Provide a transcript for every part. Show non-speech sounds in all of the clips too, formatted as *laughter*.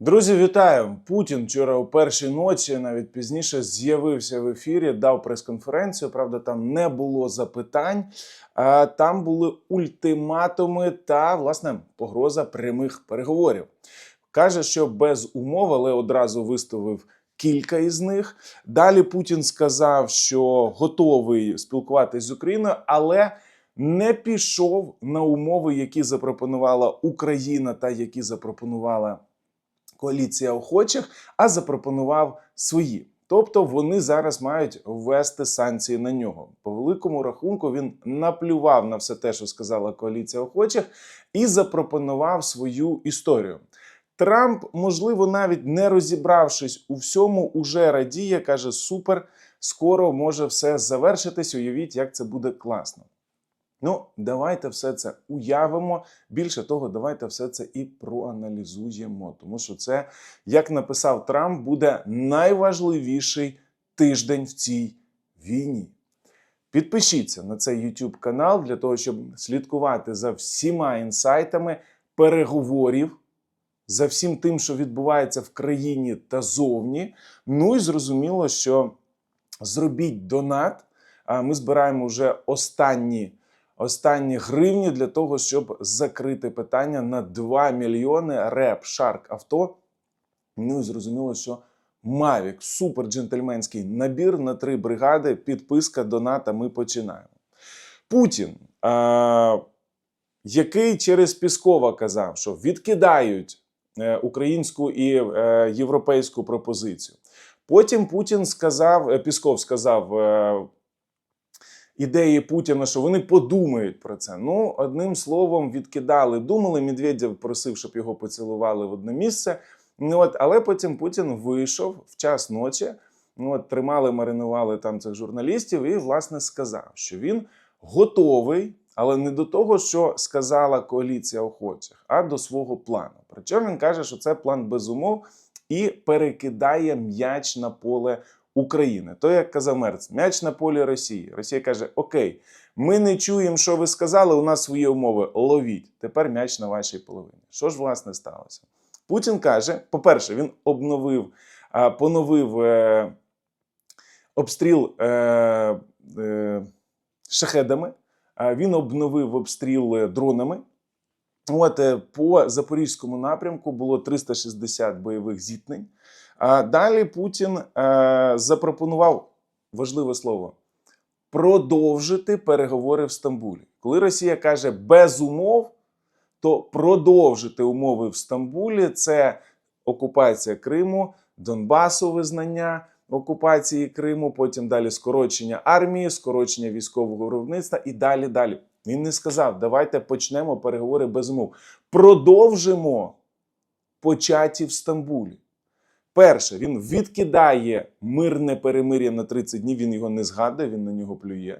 Друзі, вітаю! Путін вчора у першій ночі, навіть пізніше, з'явився в ефірі, дав прес-конференцію. Правда, там не було запитань, а там були ультиматуми та власне погроза прямих переговорів. Каже, що без умов, але одразу виставив кілька із них. Далі Путін сказав, що готовий спілкуватись з Україною, але не пішов на умови, які запропонувала Україна та які запропонувала коаліція охочих, а запропонував свої. Тобто вони зараз мають ввести санкції на нього. По великому рахунку він наплював на все те, що сказала коаліція охочих, і запропонував свою історію. Трамп, можливо, навіть не розібравшись у всьому, уже радіє, каже: супер, скоро може все завершитись. Уявіть, як це буде класно. Ну, давайте все це уявимо. Більше того, давайте все це і проаналізуємо. Тому що це, як написав Трамп, буде найважливіший тиждень в цій війні. Підпишіться на цей YouTube канал для того, щоб слідкувати за всіма інсайтами переговорів, за всім тим, що відбувається в країні та зовні. Ну і зрозуміло, що зробіть донат. Ми збираємо вже останні останні гривні для того, щоб закрити питання на 2 мільйони реп Шарк авто. Ну і зрозуміло, що Mavic супер джентльменський набір на три бригади. Підписка доната. Ми починаємо. Путін, е- який через Піскова казав, що відкидають е, українську і е, європейську пропозицію. Потім Путін сказав, е, Пісков сказав. Ідеї Путіна, що вони подумають про це. Ну, одним словом, відкидали, думали. Медведєв просив, щоб його поцілували в одне місце. Ну, от, але потім Путін вийшов в час ночі. Ну, от, тримали, маринували там цих журналістів, і власне сказав, що він готовий, але не до того, що сказала коаліція охочих, а до свого плану. Причому він каже, що це план без умов і перекидає м'яч на поле України. То, як казав Мерц, м'яч на полі Росії. Росія каже: Окей, ми не чуємо, що ви сказали. У нас свої умови. Ловіть. Тепер м'яч на вашій половині. Що ж власне сталося? Путін каже: по-перше, він обновив, поновив е, обстріл е, е, шахедами. Він обновив обстріл е, дронами. От е, по запорізькому напрямку було 360 бойових зіткнень. Далі Путін е, запропонував важливе слово продовжити переговори в Стамбулі. Коли Росія каже без умов, то продовжити умови в Стамбулі це окупація Криму, Донбасу визнання окупації Криму, потім далі скорочення армії, скорочення військового виробництва і далі далі. Він не сказав, давайте почнемо переговори без умов. Продовжимо початі в Стамбулі. Перше, він відкидає мирне перемир'я на 30 днів, він його не згадує, він на нього плює.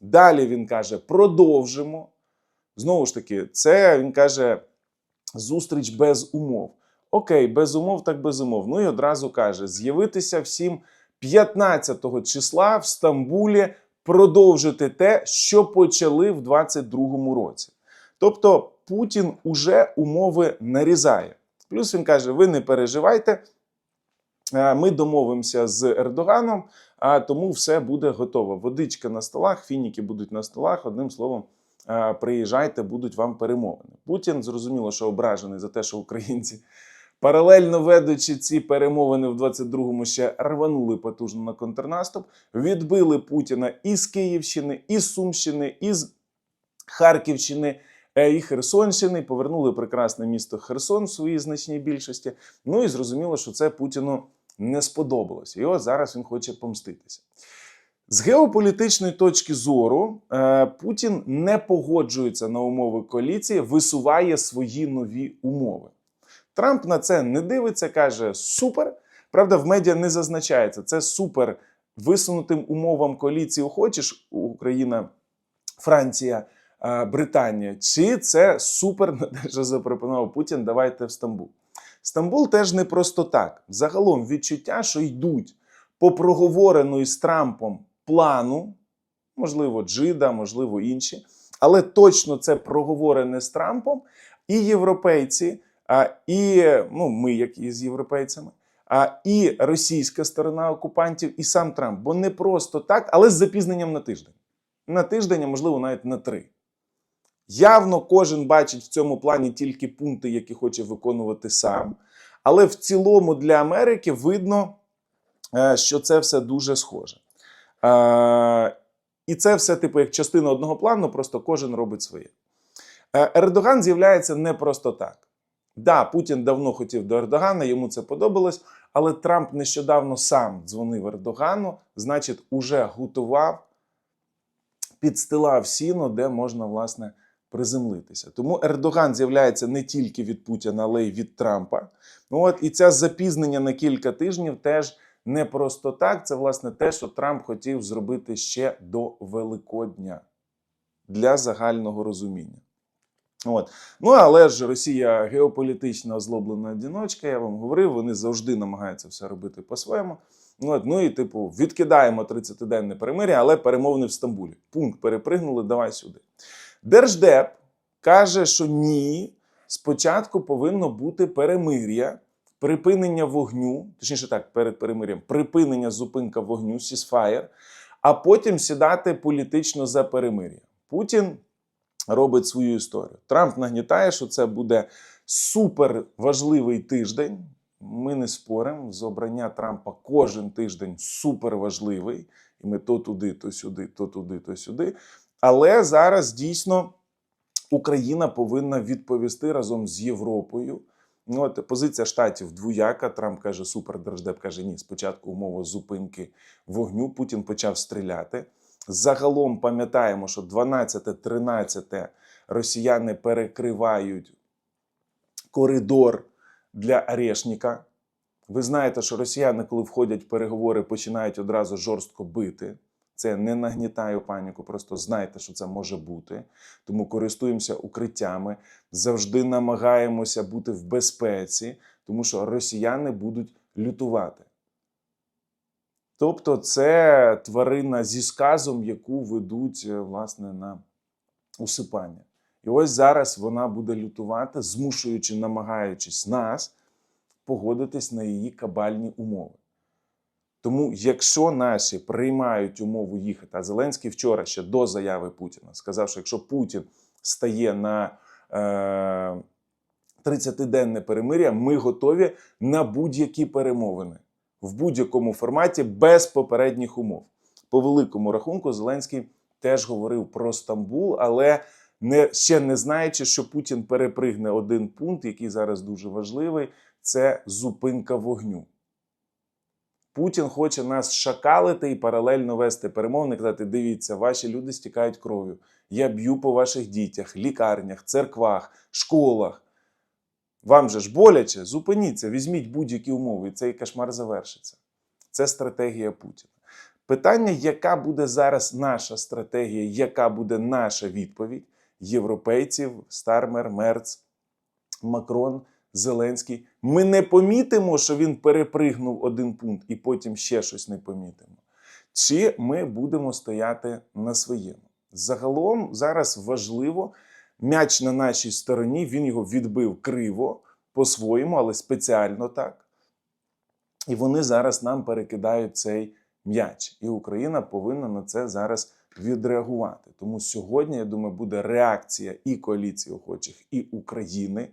Далі він каже: продовжимо. Знову ж таки, це він каже зустріч без умов. Окей, без умов, так без умов. Ну і одразу каже: з'явитися всім 15 числа в Стамбулі, продовжити те, що почали в 22-му році. Тобто Путін уже умови нарізає. Плюс він каже: ви не переживайте. Е, Ми домовимося з Ердоганом, а тому все буде готово. Водичка на столах, фініки будуть на столах. Одним словом, е, приїжджайте, будуть вам перемовини. Путін зрозуміло, що ображений за те, що українці, паралельно ведучи ці перемовини в 22-му, ще рванули потужно на контрнаступ, відбили Путіна із Київщини, із Сумщини, із Харківщини. е, І Херсонщини повернули прекрасне місто Херсон в своїй значній більшості. Ну і зрозуміло, що це Путіну не сподобалося. І ось зараз він хоче помститися. З геополітичної точки зору е, Путін не погоджується на умови коаліції, висуває свої нові умови. Трамп на це не дивиться, каже: супер. Правда, в медіа не зазначається. Це супер висунутим умовам коаліції охочеш Україна, Франція, е, Британія. Чи це супер *laughs* що запропонував Путін? Давайте в Стамбул. Стамбул теж не просто так. Загалом відчуття, що йдуть по проговореної з Трампом плану, можливо, Джида, можливо, інші, але точно це проговорене з Трампом, і європейці а, і ну, ми, як і з європейцями, а, і російська сторона окупантів, і сам Трамп. Бо не просто так, але з запізненням на тиждень. На тиждень, а можливо, навіть на три. Явно кожен бачить в цьому плані тільки пункти, які хоче виконувати сам. Але в цілому для Америки видно, е, що це все дуже схоже. Е, І це все, типу, як частина одного плану, просто кожен робить своє. Е, Ердоган з'являється не просто так. Да, Путін давно хотів до Ердогана, йому це подобалось, але Трамп нещодавно сам дзвонив Ердогану, значить, уже готував, підстилав сіно, де можна, власне, приземлитися. Тому Ердоган з'являється не тільки від Путіна, але й від Трампа. Ну от і це запізнення на кілька тижнів теж не просто так. Це власне те, що Трамп хотів зробити ще до Великодня для загального розуміння. От. Ну але ж Росія геополітично озлоблена одіночка, я вам говорив, вони завжди намагаються все робити по-своєму. Ну, от, ну і типу, відкидаємо 30-денне перемир'я, але перемовини в Стамбулі. Пункт перепригнули, давай сюди. Держдеп каже, що ні, спочатку повинно бути перемир'я, припинення вогню, точніше так, перед перемир'ям, припинення зупинка вогню, сісфаєр, а потім сідати політично за перемир'я. Путін робить свою історію. Трамп нагнітає, що це буде супер важливий тиждень. Ми не споримо. З обрання Трампа кожен тиждень супер важливий. І ми то туди, то сюди, то туди, то сюди. Але зараз дійсно Україна повинна відповісти разом з Європою. Ну, от позиція штатів двояка. Трамп каже, супер держдеп каже, ні, спочатку умова зупинки вогню. Путін почав стріляти. Загалом пам'ятаємо, що 12-13 росіяни перекривають коридор для Арешника. Ви знаєте, що росіяни, коли входять в переговори, починають одразу жорстко бити. Це не нагнітає паніку, просто знайте, що це може бути. Тому користуємося укриттями, завжди намагаємося бути в безпеці, тому що росіяни будуть лютувати. Тобто, це тварина зі сказом, яку ведуть е, власне на усипання. І ось зараз вона буде лютувати, змушуючи, намагаючись нас погодитись на її кабальні умови. Тому, якщо наші приймають умову їхати, а Зеленський вчора ще до заяви Путіна сказав, що якщо Путін стає на е, 30-денне перемир'я, ми готові на будь-які перемовини в будь-якому форматі без попередніх умов. По великому рахунку, Зеленський теж говорив про Стамбул, але не, ще не знаючи, що Путін перепригне один пункт, який зараз дуже важливий, це зупинка вогню. Путін хоче нас шакалити і паралельно вести перемовини, казати: дивіться, ваші люди стікають кров'ю. Я б'ю по ваших дітях, лікарнях, церквах, школах. Вам же ж боляче, зупиніться, візьміть будь-які умови, і цей кошмар завершиться. Це стратегія Путіна. Питання, яка буде зараз наша стратегія, яка буде наша відповідь європейців, Стармер, Мерц, Макрон, Зеленський. Ми не помітимо, що він перепригнув один пункт і потім ще щось не помітимо. Чи ми будемо стояти на своєму? Загалом зараз важливо м'яч на нашій стороні, він його відбив криво по-своєму, але спеціально так. І вони зараз нам перекидають цей м'яч. І Україна повинна на це зараз відреагувати. Тому сьогодні, я думаю, буде реакція і коаліції охочих, і України.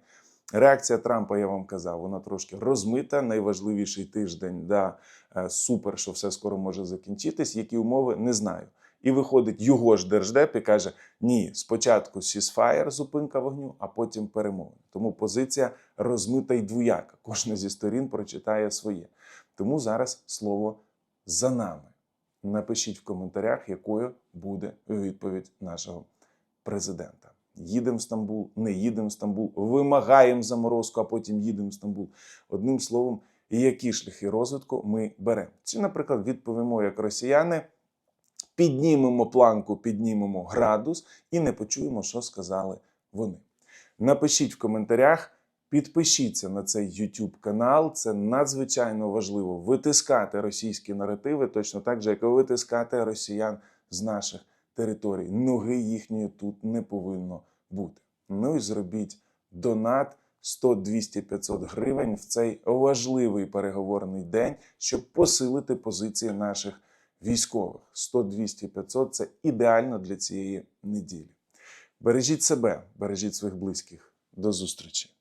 Реакція Трампа, я вам казав, вона трошки розмита. Найважливіший тиждень, да, е, супер, що все скоро може закінчитись. Які умови не знаю. І виходить його ж держдеп і каже: ні, спочатку сісфаєр, зупинка вогню, а потім перемовини. Тому позиція розмита й двояка. Кожна зі сторін прочитає своє. Тому зараз слово за нами. Напишіть в коментарях, якою буде відповідь нашого президента. Їдемо в Стамбул, не їдемо в Стамбул, вимагаємо заморозку, а потім їдемо в Стамбул. Одним словом, які шляхи розвитку ми беремо. Чи, наприклад, відповімо як росіяни, піднімемо планку, піднімемо градус і не почуємо, що сказали вони. Напишіть в коментарях. Підпишіться на цей YouTube канал. Це надзвичайно важливо витискати російські наративи, точно так же, як і витискати росіян з наших територій. Ноги їхньої тут не повинно бути. Ну і зробіть донат 100, 200, 500 гривень в цей важливий переговорний день, щоб посилити позиції наших військових. 100, 200, 500 – це ідеально для цієї неділі. Бережіть себе, бережіть своїх близьких. До зустрічі!